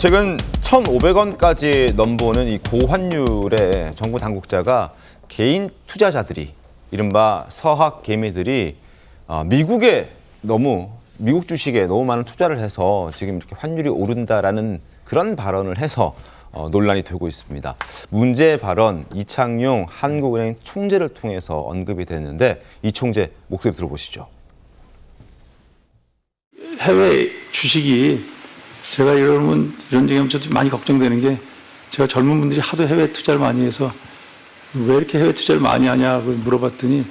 최근 1,500원까지 넘보는 이 고환율에 정부 당국자가 개인 투자자들이 이른바 서학 개미들이 어, 미국에 너무 미국 주식에 너무 많은 투자를 해서 지금 이렇게 환율이 오른다라는 그런 발언을 해서 어, 논란이 되고 있습니다. 문제 발언 이창용 한국은행 총재를 통해서 언급이 됐는데 이 총재 목소리 들어보시죠. 해외 주식이 제가 이러면 이런 얘기하면 좀 많이 걱정되는 게 제가 젊은 분들이 하도 해외 투자를 많이 해서 왜 이렇게 해외 투자를 많이 하냐고 물어봤더니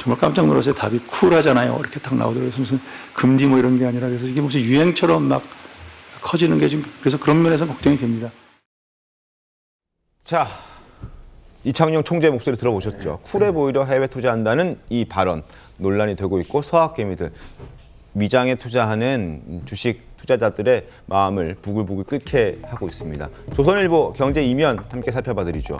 정말 깜짝 놀랐어요. 답이 쿨하잖아요. 이렇게 딱 나오더라고요. 무슨 금리 뭐 이런 게 아니라 그래서 이게 무슨 유행처럼 막 커지는 게 지금 그래서 그런 면에서 걱정이 됩니다. 자, 이창용 총재 목소리 들어보셨죠? 쿨해 보이려 해외 투자한다는 이 발언 논란이 되고 있고 서학개미들 미장에 투자하는 주식 투자자들의 마음을 부글부글 끓게 하고 있습니다. 조선일보 경제 이면 함께 살펴봐 드리죠.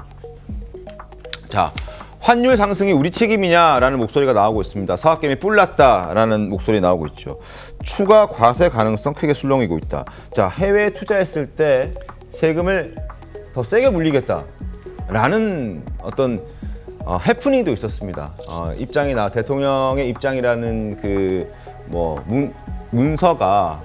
자, 환율 상승이 우리 책임이냐라는 목소리가 나오고 있습니다. 서학개미 뿔났다라는 목소리 나오고 있죠. 추가 과세 가능성 크게 술렁이고 있다. 자, 해외 투자했을 때 세금을 더 세게 물리겠다라는 어떤 어, 해프닝도 있었습니다. 어, 입장이 나 대통령의 입장이라는 그 뭐 문서가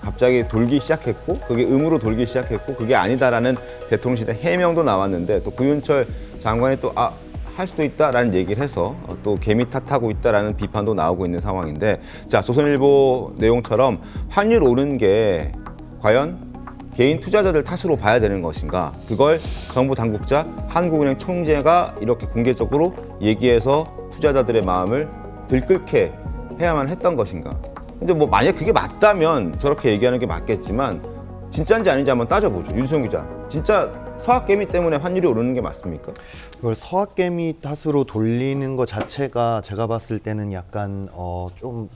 갑자기 돌기 시작했고 그게 음으로 돌기 시작했고 그게 아니다라는 대통령실의 해명도 나왔는데 또 구윤철 장관이 또 아 할 수도 있다라는 얘기를 해서 어, 또 개미 탓하고 있다라는 비판도 나오고 있는 상황인데 자 조선일보 내용처럼 환율 오른 게 과연 개인 투자자들 탓으로 봐야 되는 것인가? 그걸 정부 당국자 한국은행 총재가 이렇게 공개적으로 얘기해서 투자자들의 마음을 들끓게 해야만 했던 것인가 근데 뭐 만약 그게 맞다면 저렇게 얘기하는 게 맞겠지만 진짜인지 아닌지 한번 따져보죠. 윤수영 기자. 진짜 서학개미 때문에 환율이 오르는 게 맞습니까? 그걸 서학개미 탓으로 돌리는 것 자체가 제가 봤을 때는 약간 어 좀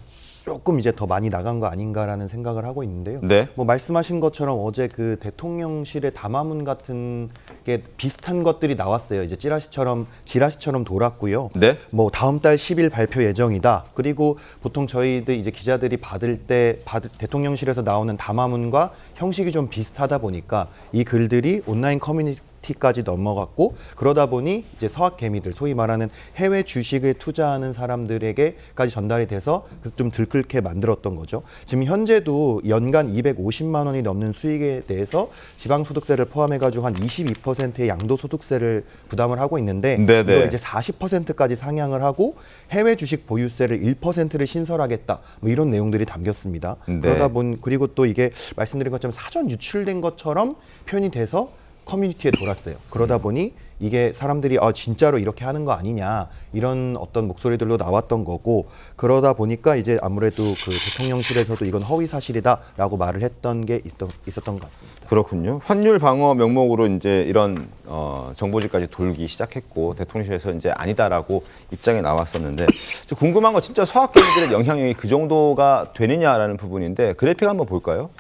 조금 이제 더 많이 나간 거 아닌가라는 생각을 하고 있는데요. 네. 뭐 말씀하신 것처럼 어제 그 대통령실의 담화문 같은 게 비슷한 것들이 나왔어요. 이제 찌라시처럼 지라시처럼 돌았고요. 네. 뭐 다음 달 10일 발표 예정이다. 그리고 보통 저희들 이제 기자들이 받을 때 받, 대통령실에서 나오는 담화문과 형식이 좀 비슷하다 보니까 이 글들이 온라인 커뮤니티 까지 넘어갔고 그러다 보니 이제 서학 개미들 소위 말하는 해외 주식에 투자하는 사람들에게까지 전달이 돼서 그래서 좀 들끓게 만들었던 거죠. 지금 현재도 연간 250만 원이 넘는 수익에 대해서 지방소득세를 포함해가지고 한 22%의 양도소득세를 부담을 하고 있는데 네네. 이걸 이제 40%까지 상향을 하고 해외 주식 보유세를 1%를 신설하겠다. 뭐 이런 내용들이 담겼습니다. 네. 그러다 본 그리고 또 이게 말씀드린 것처럼 사전 유출된 것처럼 표현이 돼서 커뮤니티에 돌았어요. 그러다 보니 이게 사람들이 아 진짜로 이렇게 하는 거 아니냐 이런 어떤 목소리들로 나왔던 거고 그러다 보니까 이제 아무래도 그 대통령실에서도 이건 허위 사실이다라고 말을 했던 게 있었, 있었던 것 같습니다. 그렇군요. 환율 방어 명목으로 이제 이런 어, 정보지까지 돌기 시작했고 대통령실에서 이제 아니다라고 입장이 나왔었는데 저 궁금한 건 진짜 서학개미들의 영향력이 그 정도가 되느냐라는 부분인데 그래픽 한번 볼까요?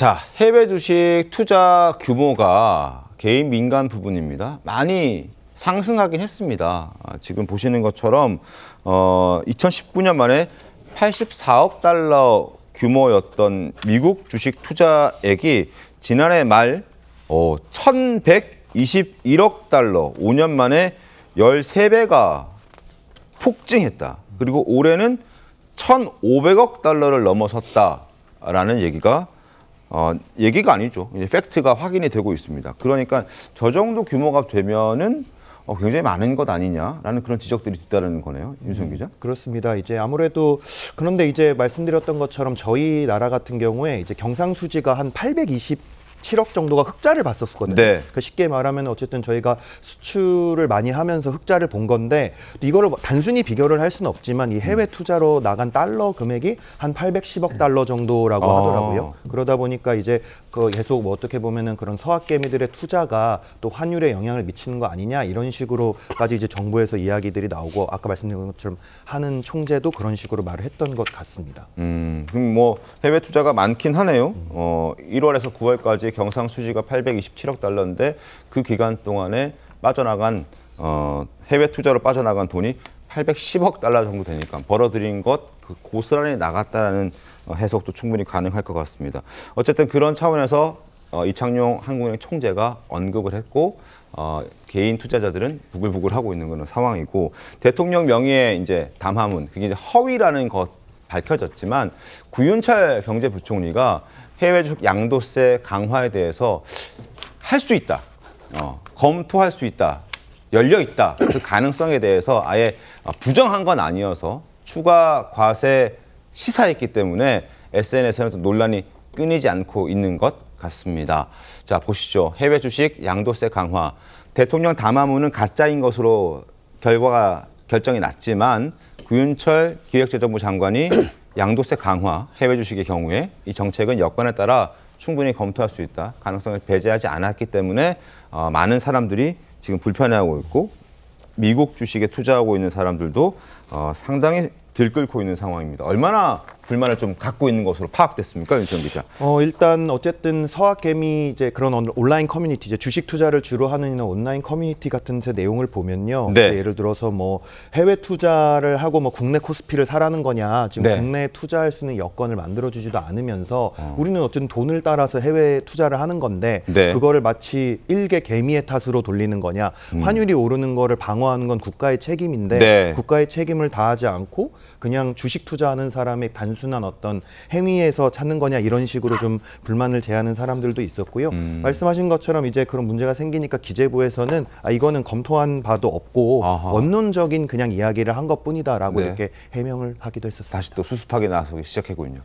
자, 해외 주식 투자 규모가 개인 민간 부분입니다. 많이 상승하긴 했습니다. 아, 지금 보시는 것처럼 어, 2019년 만에 84억 달러 규모였던 미국 주식 투자액이 지난해 말 어, 1,121억 달러, 5년 만에 13배가 폭증했다. 그리고 올해는 1,500억 달러를 넘어섰다라는 얘기가 어, 얘기가 아니죠. 이제 팩트가 확인이 되고 있습니다. 그러니까 저 정도 규모가 되면은 어, 굉장히 많은 것 아니냐라는 그런 지적들이 있다는 거네요. 윤성 기자. 그렇습니다. 이제 아무래도 그런데 이제 말씀드렸던 것처럼 저희 나라 같은 경우에 이제 경상수지가 한 827억 정도가 흑자를 봤었거든요. 네. 그러니까 쉽게 말하면 어쨌든 저희가 수출을 많이 하면서 흑자를 본 건데 이거를 뭐 단순히 비교를 할 수는 없지만 이 해외 투자로 나간 달러 금액이 한 810억 달러 정도라고 아. 하더라고요. 그러다 보니까 이제 그 계속 뭐 어떻게 보면은 그런 서학개미들의 투자가 또 환율에 영향을 미치는 거 아니냐 이런 식으로까지 이제 정부에서 이야기들이 나오고 아까 말씀드린 것처럼 하는 총재도 그런 식으로 말을 했던 것 같습니다. 음, 그럼 뭐 해외 투자가 많긴 하네요. 어, 1월에서 9월까지 경상 수지가 827억 달러인데 그 기간 동안에 빠져나간 어, 해외 투자로 빠져나간 돈이 810억 달러 정도 되니까 벌어들인 것 그 고스란히 나갔다라는 어, 해석도 충분히 가능할 것 같습니다. 어쨌든 그런 차원에서 어, 이창용 한국은행 총재가 언급을 했고 어, 개인 투자자들은 부글부글 하고 있는 그런 상황이고 대통령 명의의 이제 담화문 그게 이제 허위라는 것 밝혀졌지만 구윤철 경제부총리가 해외 주식 양도세 강화에 대해서 할 수 있다. 어, 검토할 수 있다. 열려 있다. 그 가능성에 대해서 아예 어, 부정한 건 아니어서 추가 과세 시사했기 때문에 SNS에는 논란이 끊이지 않고 있는 것 같습니다. 자, 보시죠. 해외 주식 양도세 강화. 대통령 담화문은 가짜인 것으로 결과가 결정이 났지만 구윤철 기획재정부 장관이 양도세 강화 해외 주식의 경우에 이 정책은 여건에 따라 충분히 검토할 수 있다. 가능성을 배제하지 않았기 때문에 어, 많은 사람들이 지금 불편해하고 있고 미국 주식에 투자하고 있는 사람들도 어, 상당히 들끓고 있는 상황입니다. 얼마나 불만을 좀 갖고 있는 것으로 파악됐습니까, 윤정 기자? 어 일단 어쨌든 서학개미 이제 그런 온- 온라인 커뮤니티 이제 주식 투자를 주로 하는 이런 온라인 커뮤니티 같은 데 내용을 보면요. 네. 예를 들어서 뭐 해외 투자를 하고 뭐 국내 코스피를 사라는 거냐 지금 네. 국내에 투자할 수 있는 여건을 만들어 주지도 않으면서 우리는 어쨌든 돈을 따라서 해외 투자를 하는 건데 네. 그거를 마치 일개 개미의 탓으로 돌리는 거냐 환율이 오르는 거를 방어하는 건 국가의 책임인데 네. 국가의 책임을 다하지 않고 그냥 주식 투자하는 사람의 단순 한 어떤 행위에서 찾는 거냐 이런 식으로 좀 불만을 제하는 사람들도 있었고요. 음. 말씀하신 것처럼 이제 그런 문제가 생기니까 기재부에서는 아 이거는 검토한 바도 없고 아하. 원론적인 그냥 이야기를 한 것뿐이다라고 네. 이렇게 해명을 하기도 했었습니다. 다시 또 수습하게 나서기 시작했군요.